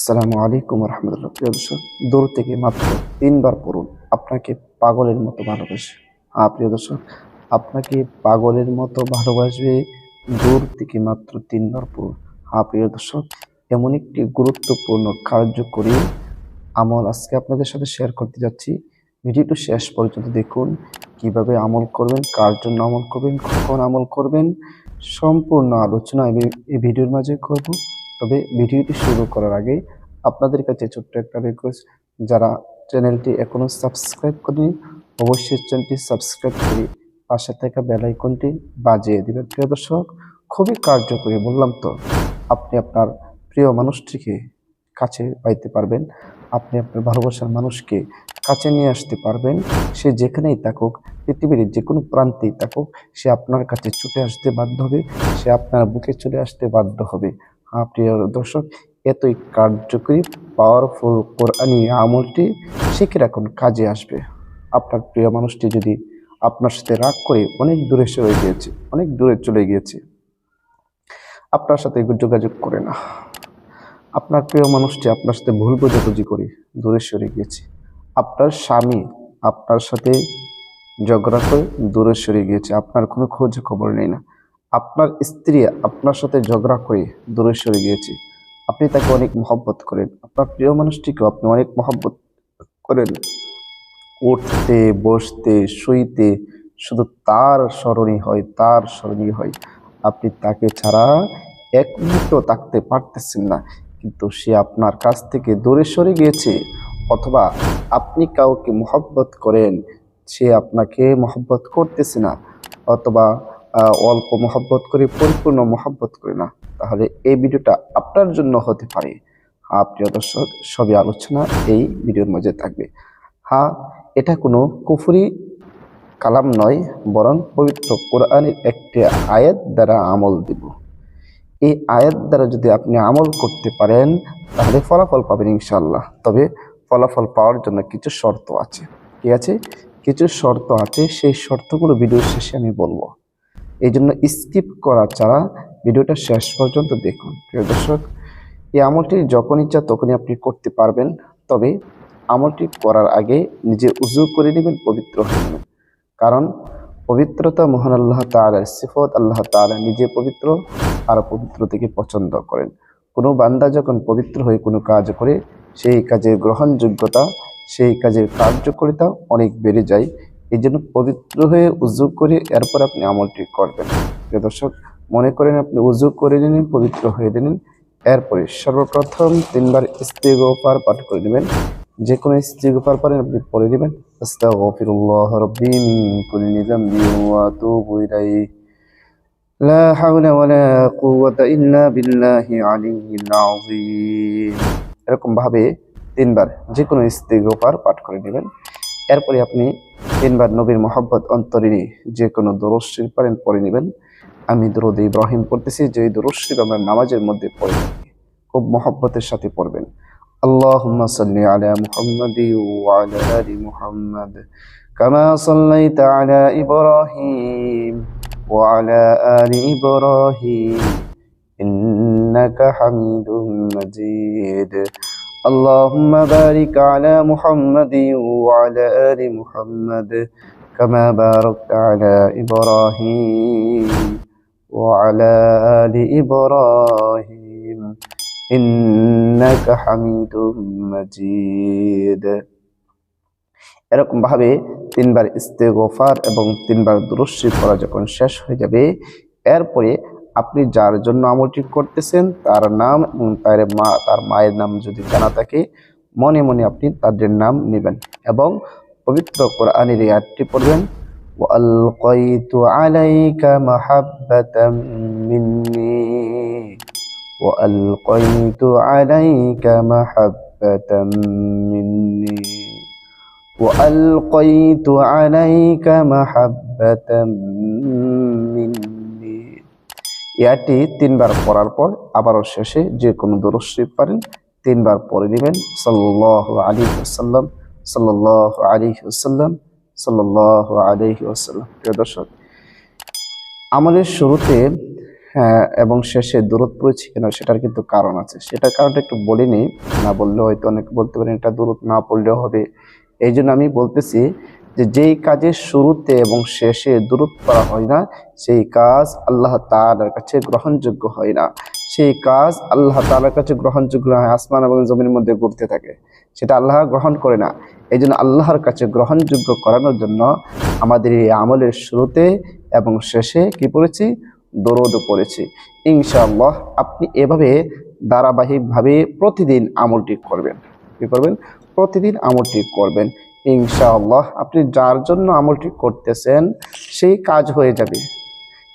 আসসালামু আলাইকুম রহমতুল্লাহ। প্রিয় দর্শক, দূর থেকে মাত্র তিনবার পড়ুন আপনাকে পাগলের মতো ভালোবাসে। হ্যাঁ প্রিয় দর্শক, আপনাকে পাগলের মতো ভালোবাসবে দূর থেকে মাত্র তিনবার পড়ুন। হ্যাঁ প্রিয় দর্শক, এমন একটি গুরুত্বপূর্ণ, কার্যকরী আমল আজকে আপনাদের সাথে শেয়ার করতে যাচ্ছি। ভিডিওটি শেষ পর্যন্ত দেখুন, কীভাবে আমল করবেন, কার জন্য আমল করবেন, কখন আমল করবেন, সম্পূর্ণ আলোচনা এই ভিডিওর মাঝে করব। তবে ভিডিওটি শুরু করার আগে আপনাদের কাছে ছোট্ট একটা রিকোয়েস্ট যারা চ্যানেলটি এখনও সাবস্ক্রাইব করেনি, অবশ্যই চ্যানেলটি সাবস্ক্রাইব করে পাশে থাকা বেল আইকনটি বাজিয়ে দেবেন। প্রিয় দর্শক, খুবই কার্যকরী বললাম তো, আপনি আপনার প্রিয় মানুষটিকে কাছে পাইতে পারবেন, আপনি আপনার ভালোবাসার মানুষকে কাছে নিয়ে আসতে পারবেন, সে যেখানেই থাকুক, পৃথিবীর যে কোনো প্রান্তেই থাকুক, সে আপনার কাছে ছুটে আসতে বাধ্য হবে, সে আপনার বুকে চলে আসতে বাধ্য হবে। প্রিয় দর্শক, এতই কার্যকরী পাওয়ারফুল কোরআনি আমলটি শিখে রাখুন, কাজে আসবে। আপনার প্রিয় মানুষটি যদি আপনার সাথে রাগ করে অনেক দূরে সরে গিয়েছে, অনেক দূরে চলে গিয়েছে, আপনার সাথে যোগাযোগ করে না। আপনার প্রিয় মানুষটি আপনার সাথে ভুল বোঝাবুঝি করে দূরে সরে গিয়েছে। আপনার স্বামী আপনার সাথে ঝগড়া করে দূরে সরে গিয়েছে, আপনার কোনো খোঁজ খবর নেই না। আপনার স্ত্রী আপনার সাথে ঝগড়া করে দূরে সরে গিয়েছে। আপনি তাকে অনেক মহব্বত করেন। আপনার প্রিয় মানুষটিকেও আপনি অনেক মহব্বত করেন। উঠতে, বসতে, শুইতে, শুধু তার স্মরণই হয়, তার স্মরণই হয়। আপনি তাকে ছাড়া এক মুহূর্ত থাকতে পারতেছেন না। কিন্তু সে আপনার কাছ থেকে দূরে সরে গিয়েছে। অথবা আপনি কাউকে মহব্বত করেন, সে আপনাকে মহব্বত করতেছে না। অথবা অল্প মহব্বত করে, পরিপূর্ণ মহব্বত করি না। তাহলে এই ভিডিওটা আপনার জন্য হতে পারে। হ্যাঁ প্রিয় দর্শক, সবই আলোচনা এই ভিডিওর মধ্যে থাকবে। হ্যাঁ এটা কোনো কুফুরি কালাম নয়, বরং পবিত্র কোরআনের একটি আয়াত দ্বারা আমল দিব। এই আয়াত দ্বারা যদি আপনি আমল করতে পারেন, তাহলে ফলাফল পাবেন ইনশাল্লাহ তবে ফলাফল পাওয়ার জন্য কিছু শর্ত আছে। কি আছে? কিছু শর্ত আছে। সেই শর্তগুলো ভিডিওর শেষে আমি বলব। এই জন্য স্কিপ করা ছাড়া ভিডিওটা শেষ পর্যন্ত দেখুন। প্রিয় দর্শক, এই আমলটি যখন ইচ্ছা তখনই আপনি করতে পারবেন, তবে আমলটি করার আগে নিজে উজু করে নেবেন, পবিত্র হয়ে কারণ পবিত্রতা মহান আল্লাহ তাআলার সিফত, আল্লাহ তাআলা নিজে পবিত্র, আর পবিত্র থেকে পছন্দ করেন। কোনো বান্দা যখন পবিত্র হয়ে কোনো কাজ করে, সেই কাজের গ্রহণযোগ্যতা, সেই কাজের কার্যকারিতা অনেক বেড়ে যায়। এই জন্য পবিত্র হয়ে উজু করে এরপর আপনি আমলটি করবেন। প্রিয় দর্শক, মনে করেন আপনি উজু করে নিন পবিত্র হয়ে নিন এরপরে সর্বপ্রথম তিনবার ইস্তিগোফার পাঠ করে নেবেন। যে কোনো ইস্তিগোফার পারেন আপনি পড়ে নেবেন। ইল্লা এরকম ভাবে তিনবার যে কোনো স্ত্রী গোপার পাঠ করে নেবেন। এরপরে আপনি তিনবার নবীর মোহাব্বত অন্তরে নিয়ে যে কোনো দরশ্রী পারেন পড়ে নেবেন আমি দরুদ ইব্রাহিম পড়তেছি যে দরশ্রী আমরা নামাজের মধ্যে পড়ে থাকি খুব মহব্বতের সাথে পড়বেন اللهم صل على محمد وعلى آل محمد كما صليت على إبراهيم وعلى آل إبراهيم إنك حميد مجيد اللهم بارك على محمد وعلى آل محمد كما باركت على إبراهيم وعلى آل إبراهيم إنك حميد مجيد এরকম ভাবে তিনবার ইস্তেগফার এবং তিনবার দুরস্বী পড়া যখন শেষ হয়ে যাবে এরপরে আপনি যার জন্য আমলটি করতেছেন তার নাম এবং তার মা তার মায়ের নাম যদি জানা থাকে মনে মনে আপনি তাদের নাম নেবেন এবং পবিত্র কোরআনের এই আয়াতটি পড়বেন وألقيت عليك محبة مني وألقيت عليك محبة مني وألقيت عليك محبة مني ইয়াটি তিনবার পড়ার পর আবারও শেষে যে কোনো দরশ্রী পারেন, তিনবার পড়ে নেবেন। সাল্লাহ আলী আসাল্লাম সাল্লাহ আলী আসাল্লাম সাল্লাহ আলহি আসাল্লাম প্রিয় দর্শক আমাদের শুরুতে হ্যাঁ এবং শেষে দূরত পড়েছি কেন সেটার কিন্তু কারণ আছে। সেটার কারণটা একটু বলিনি না বললে হয়তো অনেক বলতে পারেন এটা দূরত না পড়লেও হবে। এই জন্য আমি বলতেছি যে যেই কাজের শুরুতে এবং শেষে দূরত করা হয় না, সেই কাজ আল্লাহ তাআলার কাছে গ্রহণযোগ্য হয় না। সেই কাজ আল্লাহ তাআলার কাছে গ্রহণযোগ্য হয়, আসমান এবং জমির মধ্যে ঘুরতে থাকে। সেটা আল্লাহ গ্রহণ করে না। এই জন্য আল্লাহর কাছে গ্রহণযোগ্য করানোর জন্য আমাদের এই আমলের শুরুতে এবং শেষে কি পড়েছি? দরদ পড়েছি। ইনশাআল্লাহ আপনি এভাবে ধারাবাহিকভাবে প্রতিদিন আমলটি করবেন। কি করবেন? প্রতিদিন আমলটি করবেন। ইনশাআল্লাহ, আপনি যার জন্য আমলটি করতেছেন, সেই কাজ হয়ে যাবে।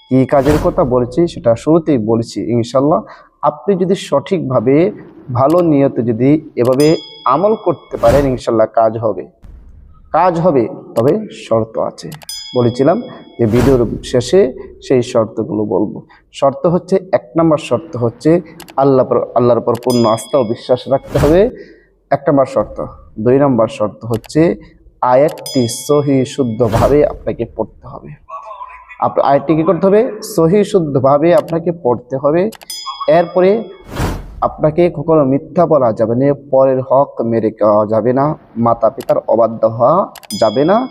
কি কাজের কথা বলেছি সেটা শুরুতেই বলেছি, ইনশাআল্লাহ। আপনি যদি সঠিকভাবে, ভালো নিয়তে যদি এভাবে আমল করতে পারেন ইনশাল্লাহ কাজ হবে। কাজ হবে, তবে শর্ত আছে। বলেছিলাম যে ভিডিওর শেষে সেই শর্তগুলো বলব। শর্ত হচ্ছে, এক নম্বর শর্ত হচ্ছে আল্লাহ পর- আল্লাহর উপর পূর্ণ আস্থা ও বিশ্বাস রাখতে হবে। এক নম্বর শর্ত দুই নম্বর শর্ত হচ্ছে আয়াতটি সহি শুদ্ধভাবে আপনাকে পড়তে হবে। আপ- আয়াতটি কি করতে হবে? সহি শুদ্ধভাবে আপনাকে পড়তে হবে। এরপরে আপনাকে কখনো মিথ্যা বলা যাবে না, পরের হক মেরে খাওয়া যাবে না মাতা পিতার অবাধ্য হওয়া যাবে না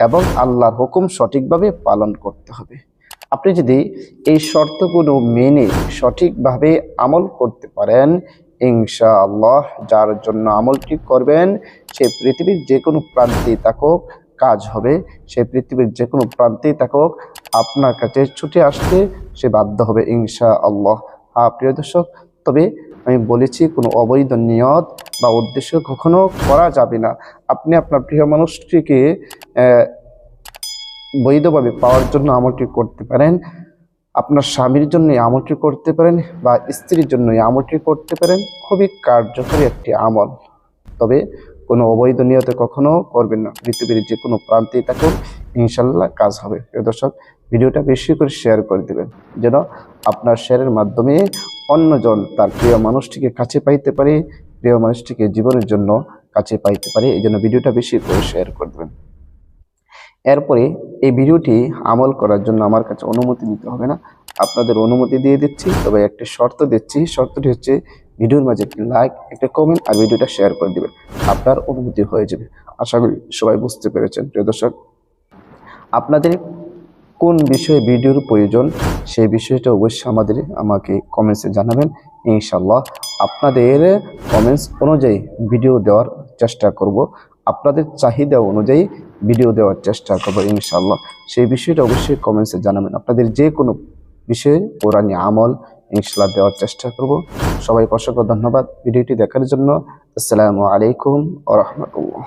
এবং আল্লাহর হুকুম সঠিকভাবে পালন করতে হবে। আপনি যদি এই শর্তগুলো মেনে সঠিকভাবে আমল করতে পারেন ইনশাআল্লাহ, যার জন্য আমলটি করবেন, সে পৃথিবীর যে কোনো প্রান্তেই থাকুক কাজ হবে। সে পৃথিবীর যে কোনো প্রান্তেই থাকুক আপনার কাছে ছুটে আসতে সে বাধ্য হবে ইনশা আল্লাহ হ্যাঁ প্রিয় দর্শক, তবে আমি বলেছি কোনো অবৈধ নিয়ত বা উদ্দেশ্য কখনো করা যাবে না। আপনি আপনার প্রিয় মানুষটিকে বৈধভাবে পাওয়ার জন্য আমলটি করতে পারেন। আপনার স্বামীর জন্য আমলটি করতে পারেন বা স্ত্রীর জন্য আমলটি করতে পারেন খুবই কার্যকরী একটি আমল। তবে কোনো অবৈধ নিয়তে কখনো করবেন না। পৃথিবীর যে কোনো প্রান্তেই থাকুক ইনশাল্লাহ কাজ হবে। প্রিয় দর্শক, ভিডিওটা বেশি করে শেয়ার করে দেবেন, যেন আপনার শেয়ারের মাধ্যমে অন্যজন তার প্রিয় মানুষটিকে কাছে পাইতে পারে, প্রিয় মানুষটিকে জীবনের জন্য কাছে পাইতে পারে। এই জন্য ভিডিওটা বেশি করে শেয়ার করে দেবেন। এরপরে এই ভিডিওটি আমল করার জন্য আমার কাছে অনুমতি নিতে হবে না। আপনাদের অনুমতি দিয়ে দিচ্ছি, তবে একটি শর্ত দিচ্ছি। শর্তটি হচ্ছে, ভিডিওর মাঝে একটি লাইক, একটা কমেন্ট আর ভিডিওটা শেয়ার করে দেবেন। আপনার অনুমতি হয়ে যাবে। আশা করি সবাই বুঝতে পেরেছেন, প্রিয় দর্শক। আপনাদের কোন বিষয়ে ভিডিওর প্রয়োজন, সেই বিষয়টা অবশ্যই আমাদের আমাকে কমেন্টসে জানাবেন। ইনশাল্লাহ আপনাদের কমেন্টস অনুযায়ী ভিডিও দেওয়ার চেষ্টা করব। আপনাদের চাহিদা অনুযায়ী ভিডিও দেওয়ার চেষ্টা করব ইনশাল্লাহ সেই বিষয়টা অবশ্যই কমেন্টসে জানাবেন। আপনাদের যে কোনো বিষয়ে কোরআনী আমল ইনশাল্লাহ দেওয়ার চেষ্টা করব। সবাই অসংখ্য ধন্যবাদ। ভিডিওটি দেখার জন্য আসসালামু আলাইকুম আ রহমতুল্লাহ।